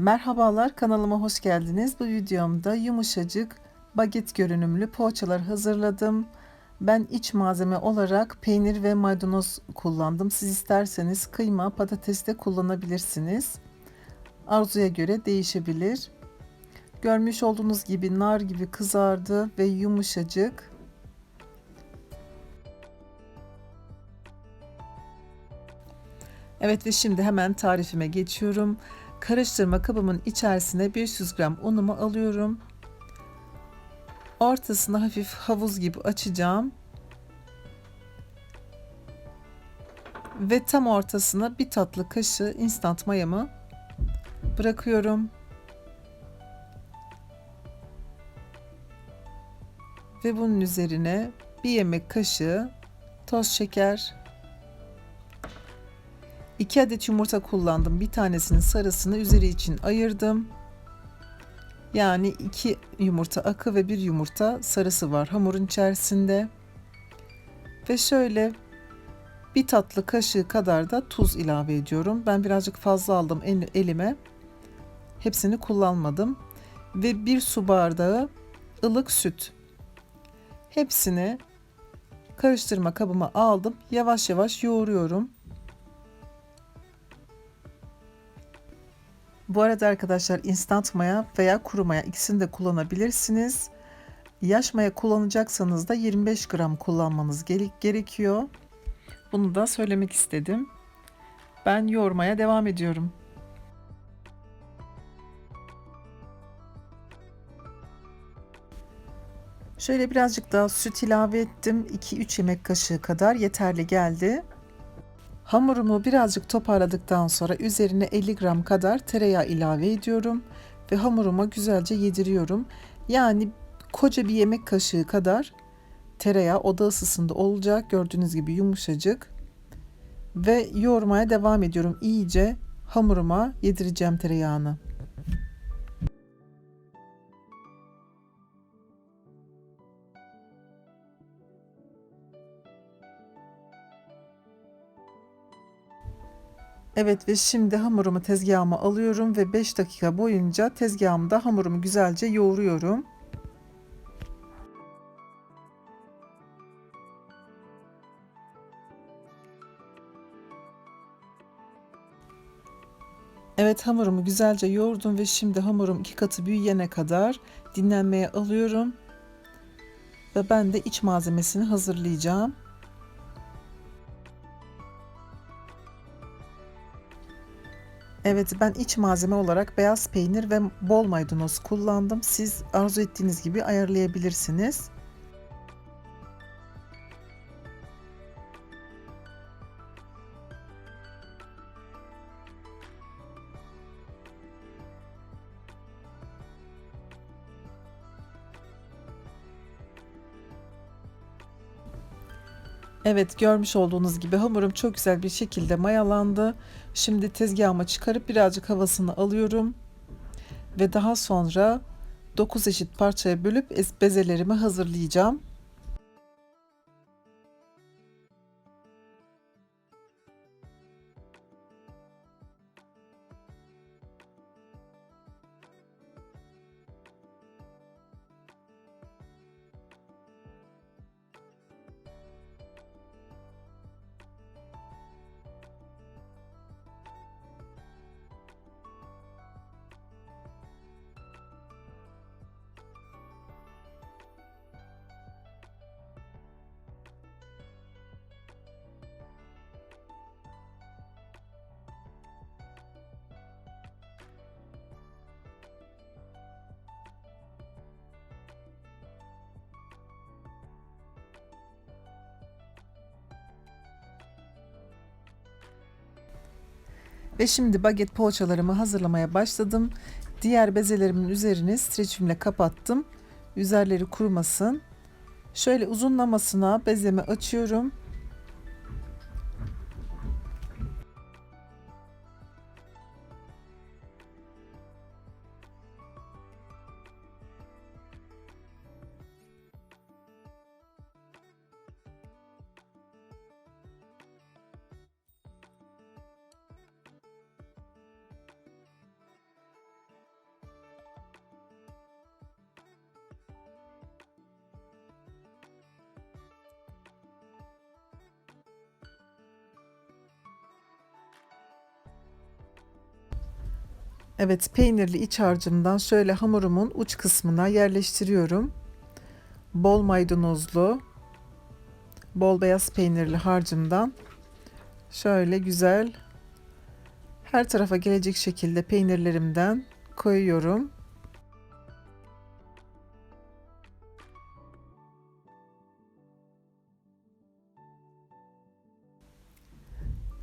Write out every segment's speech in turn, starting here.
Merhabalar kanalıma hoş geldiniz. Bu videomda yumuşacık baget görünümlü poğaçalar hazırladım. Ben iç malzeme olarak peynir ve maydanoz kullandım. Siz isterseniz kıyma, patates de kullanabilirsiniz. Arzuya göre değişebilir. Görmüş olduğunuz gibi nar gibi kızardı ve yumuşacık. Evet ve şimdi hemen tarifime geçiyorum. Karıştırma kabımın içerisine 500 gram unumu alıyorum. Ortasını hafif havuz gibi açacağım. Ve tam ortasına bir tatlı kaşığı instant mayamı bırakıyorum. Ve bunun üzerine bir yemek kaşığı toz şeker 2 adet yumurta kullandım. Bir tanesinin sarısını üzeri için ayırdım. Yani 2 yumurta akı ve bir yumurta sarısı var hamurun içerisinde. Ve şöyle bir tatlı kaşığı kadar da tuz ilave ediyorum. Ben birazcık fazla aldım elime. Hepsini kullanmadım. Ve bir su bardağı ılık süt. Hepsini karıştırma kabıma aldım. Yavaş yavaş yoğuruyorum. Bu arada arkadaşlar instant maya veya kuru maya ikisini de kullanabilirsiniz. Yaş maya kullanacaksanız da 25 gram kullanmanız gerekiyor. Bunu da söylemek istedim. Ben yoğurmaya devam ediyorum. Şöyle birazcık daha süt ilave ettim. 2-3 yemek kaşığı kadar yeterli geldi. Hamurumu birazcık toparladıktan sonra üzerine 50 gram kadar tereyağı ilave ediyorum ve hamuruma güzelce yediriyorum. Yani koca bir yemek kaşığı kadar tereyağı oda ısısında olacak. Gördüğünüz gibi yumuşacık. Ve yoğurmaya devam ediyorum. İyice hamuruma yedireceğim tereyağını. Evet ve şimdi hamurumu tezgahıma alıyorum ve 5 dakika boyunca tezgahımda hamurumu güzelce yoğuruyorum. Evet hamurumu güzelce yoğurdum ve şimdi hamurum iki katı büyüyene kadar dinlenmeye alıyorum. Ve ben de iç malzemesini hazırlayacağım. Evet ben iç malzeme olarak beyaz peynir ve bol maydanoz kullandım. Siz arzu ettiğiniz gibi ayarlayabilirsiniz. Evet görmüş olduğunuz gibi hamurum çok güzel bir şekilde mayalandı. Şimdi tezgahıma çıkarıp birazcık havasını alıyorum. Ve daha sonra 9 eşit parçaya bölüp bezelerimi hazırlayacağım. Ve şimdi baget poğaçalarımı hazırlamaya başladım. Diğer bezelerimin üzerini streç filmle kapattım. Üzerleri kurumasın. Şöyle uzunlamasına bezemi açıyorum. Evet peynirli iç harcımdan şöyle hamurumun uç kısmına yerleştiriyorum. Bol maydanozlu, bol beyaz peynirli harcımdan şöyle güzel her tarafa gelecek şekilde peynirlerimden koyuyorum.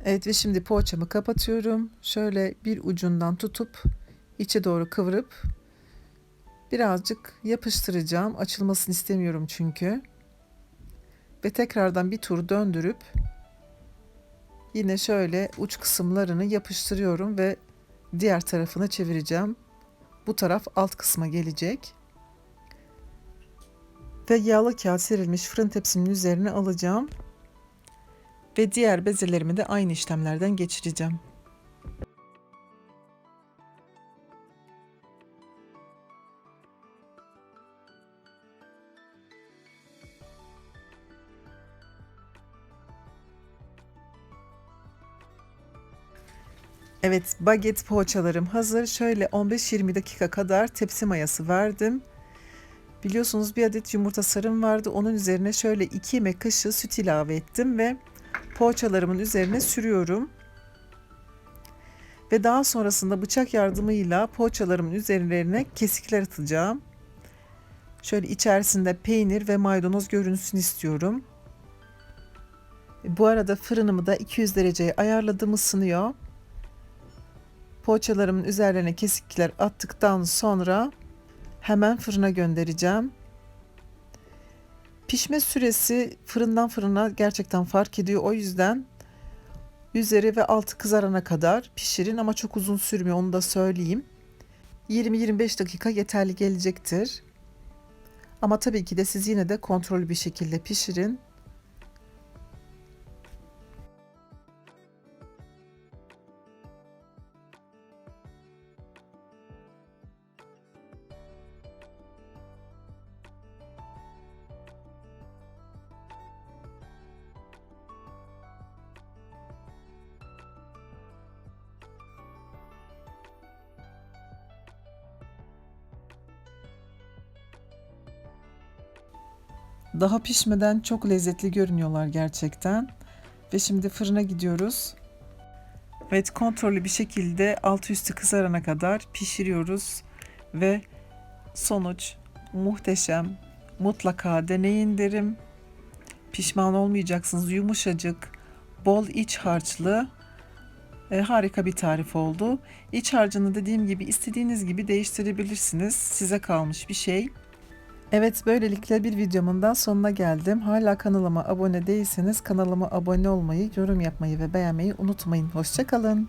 Evet ve şimdi poğaçamı kapatıyorum. Şöyle bir ucundan tutup içe doğru kıvırıp birazcık yapıştıracağım. Açılmasını istemiyorum çünkü. Ve tekrardan bir tur döndürüp yine şöyle uç kısımlarını yapıştırıyorum ve diğer tarafını çevireceğim. Bu taraf alt kısma gelecek. Ve yağlı kağıt serilmiş fırın tepsimin üzerine alacağım ve diğer bezelerimi de aynı işlemlerden geçireceğim. Evet, baget poğaçalarım hazır. Şöyle 15-20 dakika kadar tepsi mayası verdim. Biliyorsunuz bir adet yumurta sarım vardı. Onun üzerine şöyle 2 yemek kaşığı süt ilave ettim ve poğaçalarımın üzerine sürüyorum. Ve daha sonrasında bıçak yardımıyla poğaçalarımın üzerlerine kesikler atacağım. Şöyle içerisinde peynir ve maydanoz görünsün istiyorum. Bu arada fırınımı da 200 dereceye ayarladım ısınıyor. Poğaçalarımın üzerlerine kesikler attıktan sonra hemen fırına göndereceğim. Pişme süresi fırından fırına gerçekten fark ediyor. O yüzden üzeri ve altı kızarana kadar pişirin ama çok uzun sürmüyor onu da söyleyeyim. 20-25 dakika yeterli gelecektir. Ama tabii ki de siz yine de kontrollü bir şekilde pişirin. Daha pişmeden çok lezzetli görünüyorlar gerçekten. Ve şimdi fırına gidiyoruz. Evet kontrollü bir şekilde altı üstü kızarana kadar pişiriyoruz. Ve sonuç muhteşem. Mutlaka deneyin derim. Pişman olmayacaksınız. Yumuşacık, bol iç harçlı e, harika bir tarif oldu. İç harcını dediğim gibi istediğiniz gibi değiştirebilirsiniz. Size kalmış bir şey. Evet böylelikle bir videomun da sonuna geldim. Hala kanalıma abone değilseniz kanalıma abone olmayı, yorum yapmayı ve beğenmeyi unutmayın. Hoşçakalın.